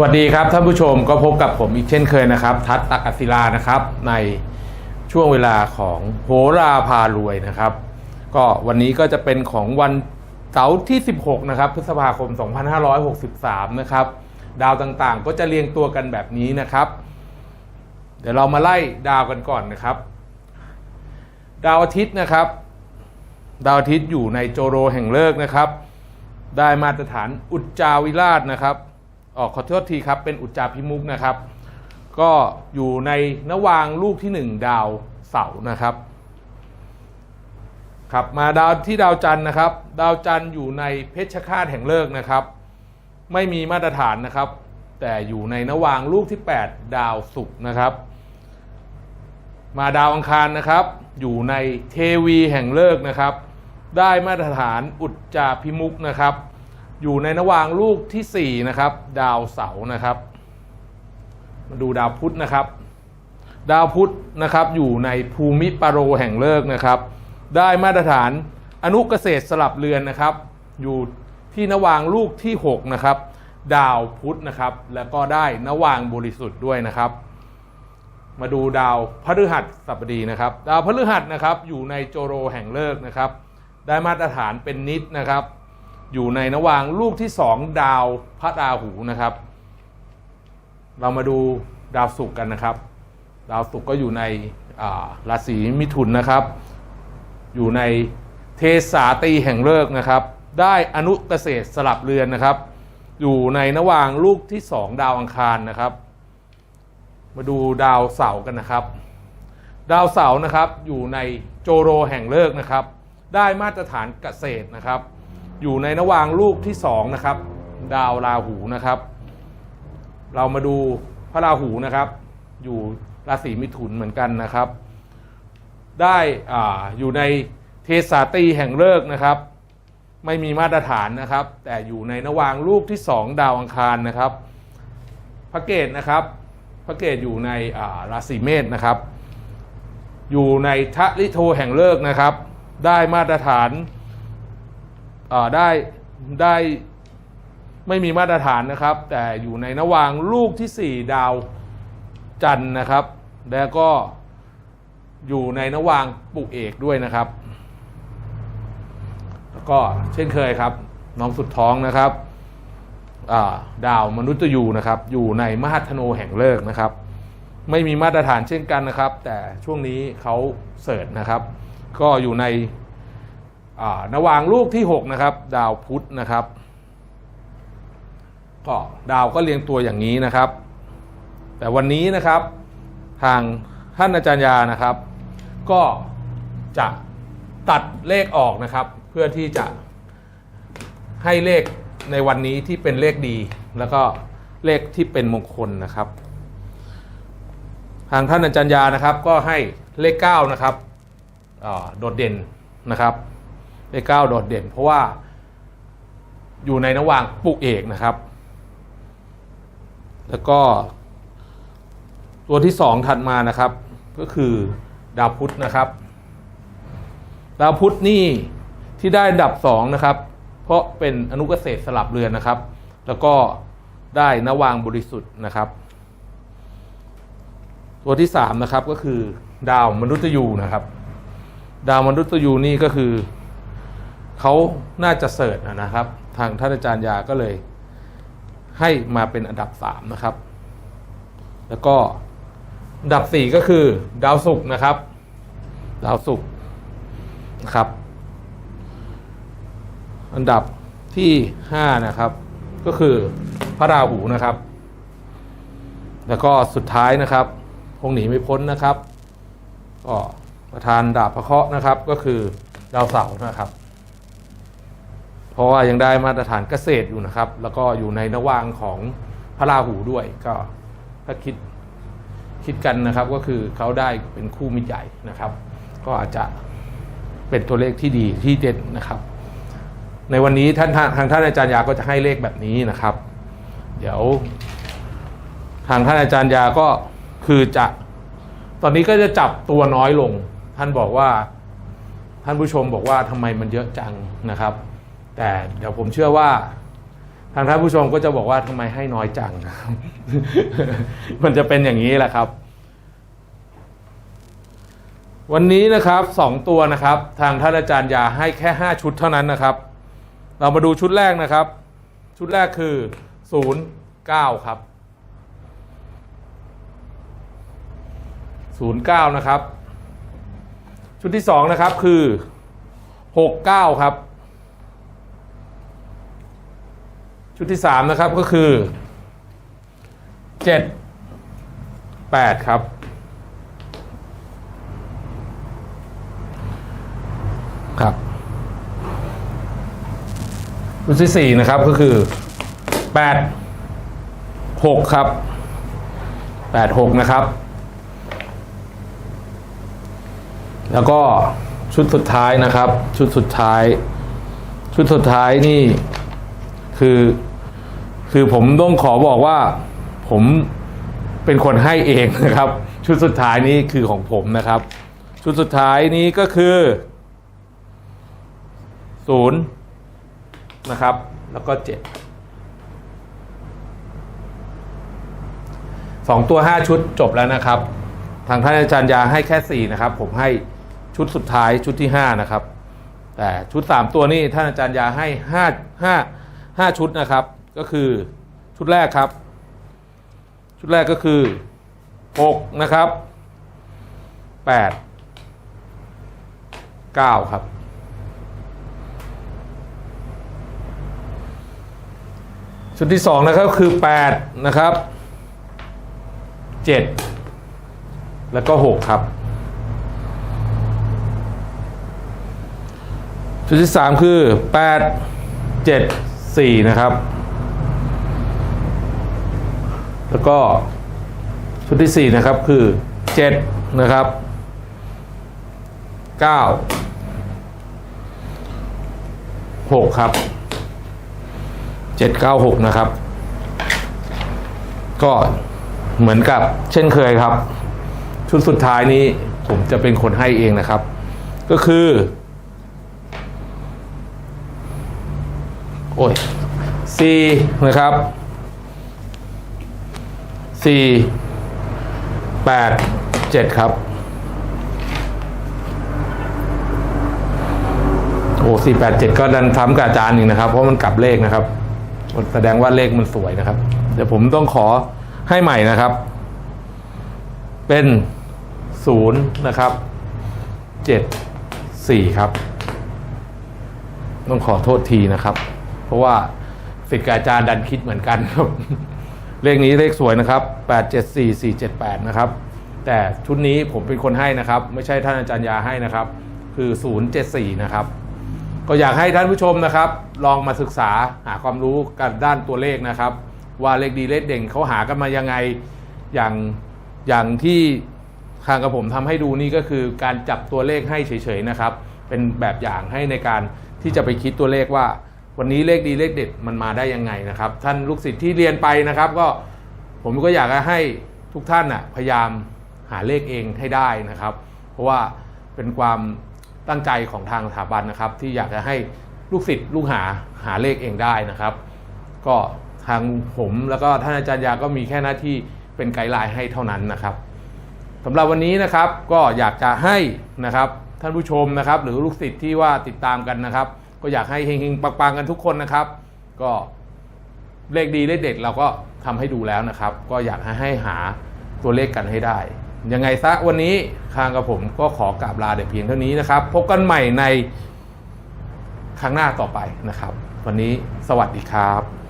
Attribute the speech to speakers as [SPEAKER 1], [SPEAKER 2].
[SPEAKER 1] สวัสดีครับท่านผู้ชมก็พบกับผมอีกเช่นเคยนะครับ ทัศน์ตักอศิลานะครับในช่วงเวลาของโหราพารวยนะครับ ก็วันนี้ก็จะเป็นของวันเสาร์ที่ 16 นะครับ พฤษภาคม 2563 นะครับ ดาวต่างๆ ก็จะเรียงตัวกันแบบนี้นะครับ เดี๋ยวเรามาไล่ดาวกันก่อนนะครับ ดาวอาทิตย์นะครับ ดาวอาทิตย์อยู่ในโจโรแห่งเลิกนะครับ ได้มาตรฐานอุจจาวิราชนะครับ ออกขอโทษทีครับ เป็นอุจจาพิมุกนะครับ ก็อยู่ในนวางลูกที่ 1 ดาวเสาร์นะครับครับมาดาวที่ดาวจันทร์นะครับ ดาวจันทร์อยู่ในเพชฌฆาตแห่งเลิกนะครับ ไม่มีมาตรฐานนะครับ แต่อยู่ในนวางลูกที่ 8 ดาวศุกร์นะครับ มาดาวอังคารนะครับ อยู่ในเทวีแห่งเลิกนะครับ ได้มาตรฐานอุจจาพิมุกนะครับ อยู่ในนวางลูกที่ 4 นะครับ ดาวเสาร์นะครับ มาดูดาวพุธนะครับ ดาวพุธนะครับอยู่ในภูมิปโรแห่งเลิกนะครับ ได้มาตรฐานอนุเกษตรสลับเรือนนะครับ อยู่ที่นวางลูกที่ 6 นะครับ ดาวพุธนะครับ แล้วก็ได้นวางบริสุทธิ์ด้วยนะครับ มาดูดาวพฤหัสบดีนะครับ ดาวพฤหัสนะครับอยู่ในโจโรแห่งเลิกนะครับ ได้มาตรฐานเป็นนิดนะครับ อยู่ในนวางลูกที่2ดาวพระราหูนะครับ เรามาดูดาวศุกร์กันนะครับ ดาวศุกร์ก็อยู่ในราศีมิถุนนะครับ อยู่ในเทสาตีแห่งเลิกนะครับ ได้อนุเกษตรสลับเรือนนะครับ อยู่ในนวางลูกที่2ดาวอังคารนะครับ มาดูดาวเสาร์กันนะครับ ดาวเสาร์นะครับอยู่ในโจโรแห่งเลิกนะครับ ได้มาตรฐานเกษตรนะครับ อยู่ในนวางลูกที่2นะครับ ดาวราหูนะครับ เรามาดูพระราหูนะครับ อยู่ราศีมิถุนเหมือนกันนะครับ ได้อ่าอยู่ในเทสาตีแห่งเลิกนะครับ ไม่มีมาตรฐานนะครับ แต่อยู่ในนวางลูกที่2ดาวอังคารนะครับ พระเกตนะครับ พระเกตอยู่ในราศีเมษนะครับ อยู่ในทะลิโทแห่งเลิกนะครับ ได้มาตรฐาน ได้ได้ไม่มีมาตรฐานนะครับ แต่อยู่ในนวางลูกที่ 4 ดาวจันนะครับ แล้วก็อยู่ในนวางปุกเอกด้วยนะครับ แล้วก็เช่นเคยครับ น้องสุดท้องนะครับาดาวมนุษย์ยูนะครับ อยู่ในมหัทโนแห่งเลิกนะครับ ไม่มีมาตรฐานเช่นกันนะครับ แต่ช่วงนี้เขาเสิร์ชนะครับ ก็อยู่ใน อ่านวางลูกที่ 6 นะครับ ดาวพุธนะครับ ก็ดาวก็เรียงตัวอย่างนี้นะครับ แต่วันนี้นะครับทางท่านอาจารย์ยานะครับ ก็จะตัดเลขออกนะครับ เพื่อที่จะให้เลขในวันนี้ที่เป็นเลขดี แล้วก็เลขที่เป็นมงคลนะครับ ทางท่านอาจารย์ยานะครับ ก็ให้เลข 9 นะครับโดดเด่นนะครับ เลข9โดดเด่น เพราะว่าอยู่ในระหว่างปุกเอกนะครับ แล้วก็ ตัวที่สองถัดมานะครับ ก็คือดาวพุธนะครับ ดาวพุธนี่ที่ได้ดับสองนะครับ เพราะเป็นอนุเกษตรสลับเรือนนะครับ แล้วก็ได้นวางบริสุทธิ์นะครับ ตัวที่สามนะครับก็คือ ดาวมนุษย์ยูนะครับ ดาวมนุษย์ยูนี่ก็คือ เขาน่าจะเสิร์ชนะครับ ทางท่านอาจารย์ยาก็เลย ให้มาเป็นอันดับ 3 นะครับ แล้วก็อันดับ 4 ก็คือ ดาวศุกร์นะครับ ดาวศุกร์นะครับ อันดับที่ 5 นะครับ ก็คือพระราหูนะครับ แล้วก็สุดท้ายนะครับคงหนีไม่พ้นนะครับ ก็ประธานดาบพระเคราะห์นะครับ ก็คือดาวเสาร์นะครับ เพราะว่ายังได้มาตรฐานเกษตรอยู่นะครับ แล้วก็อยู่ในระหว่างของพระราหูด้วย ก็ถ้าคิดคิดกันนะครับก็คือเขาได้เป็นคู่มิตรใหญ่นะครับ ก็อาจจะเป็นตัวเลขที่ดีที่เด่นนะครับ ในวันนี้ท่านทางท่านอาจารย์ยาก็จะให้เลขแบบนี้นะครับ เดี๋ยว ทางท่านอาจารย์ยาก็คือจะ ตอนนี้ก็จะจับตัวน้อยลง ท่านบอกว่า ท่านผู้ชมบอกว่าทำไมมันเยอะจังนะครับ แต่เดี๋ยวผมเชื่อว่าทางท่านผู้ชมก็จะบอกว่าทำไมให้น้อยจัง มันจะเป็นอย่างนี้แหละครับ วันนี้นะครับสองตัวนะครับ ทางท่านอาจารย์ยาให้แค่ห้าชุดเท่านั้นนะครับ เรามาดูชุดแรกนะครับ ชุดแรกคือศูนย์เก้าครับศูนย์เก้านะครับ ชุดที่สองนะครับคือหกเก้าครับ ชุดที่สามนะครับก็คือเจ็ดแปดครับครับชุดที่สี่นะครับก็คือแปดหกครับแปดหกนะครับ แล้วก็ชุดสุดท้ายนะครับ ชุดสุดท้าย ชุดสุดท้ายนี่คือ คือผมต้องขอบอกว่าผมเป็นคนให้เองนะครับ ชุดสุดท้ายนี้คือของผมนะครับ ชุดสุดท้ายนี้ก็คือศูนย์นะครับ แล้วก็เจ็ดสองตัวห้าชุดจบแล้วนะครับ ทางท่านอาจารย์ยาให้แค่สี่นะครับ ผมให้ชุดสุดท้ายชุดที่ห้านะครับ แต่ชุดสามตัวนี้ท่านอาจารย์ยาให้ห้าห้าห้าชุดนะครับ ก็คือชุดแรกครับ ชุดแรกก็คือหกนะครับแปดเก้าครับ ชุดที่สองนะครับคือแปดนะครับเจ็ดแล้วก็หกครับ ชุดที่สามคือแปดเจ็ดสี่นะครับ แล้วก็ชุดที่สี่นะครับคือเจ็ดนะครับเก้าหกครับเจ็ดเก้าหกนะครับ ก็เหมือนกับเช่นเคยครับ ชุดสุดท้ายนี้ผมจะเป็นคนให้เองนะครับ ก็คือ โอ้ยสี่นะครับ สี่แปดเจ็ดครับ โอ้สี่แปดเจ็ดก็ดันซ้ำกับอาจารย์อีกนะครับ เพราะมันกลับเลขนะครับ แสดงว่าเลขมันสวยนะครับ เดี๋ยวผมต้องขอให้ใหม่นะครับ เป็นศูนย์นะครับเจ็ดสี่ครับ ต้องขอโทษทีนะครับ เพราะว่าสิทธิ์กับอาจารย์ดันคิดเหมือนกันครับ เลขนี้เลขสวยนะครับแปดเจ็ดสี่สี่เจ็ดแปดนะครับ แต่ชุดนี้ผมเป็นคนให้นะครับ ไม่ใช่ท่านอาจารย์ยาให้นะครับ คือศูนย์เจ็ดสี่นะครับ ก็อยากให้ท่านผู้ชมนะครับ ลองมาศึกษาหาความรู้กันด้านตัวเลขนะครับ ว่าเลขดีเลขเด่นเขาหากันมายังไงอย่างอย่างที่ทางกับผมทำให้ดูนี่ก็คือการจับตัวเลขให้เฉยๆนะครับ เป็นแบบอย่างให้ในการที่จะไปคิดตัวเลขว่า วันนี้เลขดีเลขเด็ดมันมาได้ยังไงนะครับ ท่านลูกศิษย์ที่เรียนไปนะครับ ก็ผมก็อยากจะให้ทุกท่านน่ะพยายามหาเลขเองให้ได้นะครับ เพราะว่าเป็นความตั้งใจของทางสถาบันนะครับ ที่อยากจะให้ลูกศิษย์ลูกหาหาเลขเองได้นะครับ ก็ทางผมแล้วก็ท่านอาจารย์ยาก็มีแค่หน้าที่เป็นไกด์ไลน์ให้เท่านั้นนะครับสำหรับวันนี้นะครับก็อยากจะให้นะครับท่านผู้ชมนะครับ หรือลูกศิษย์ที่ว่าติดตามกันนะครับ ก็อยากให้เฮงๆปังๆกันทุกคนนะครับ ก็เลขดีเลขเด็ดเราก็ทำให้ดูแล้วนะครับ ก็อยากให้ให้หาตัวเลขกันให้ได้ ยังไงซะวันนี้คางกับผมก็ขอกราบลาแต่เพียงเท่านี้นะครับ พบกันใหม่ในครั้งหน้าต่อไปนะครับ วันนี้สวัสดีครับ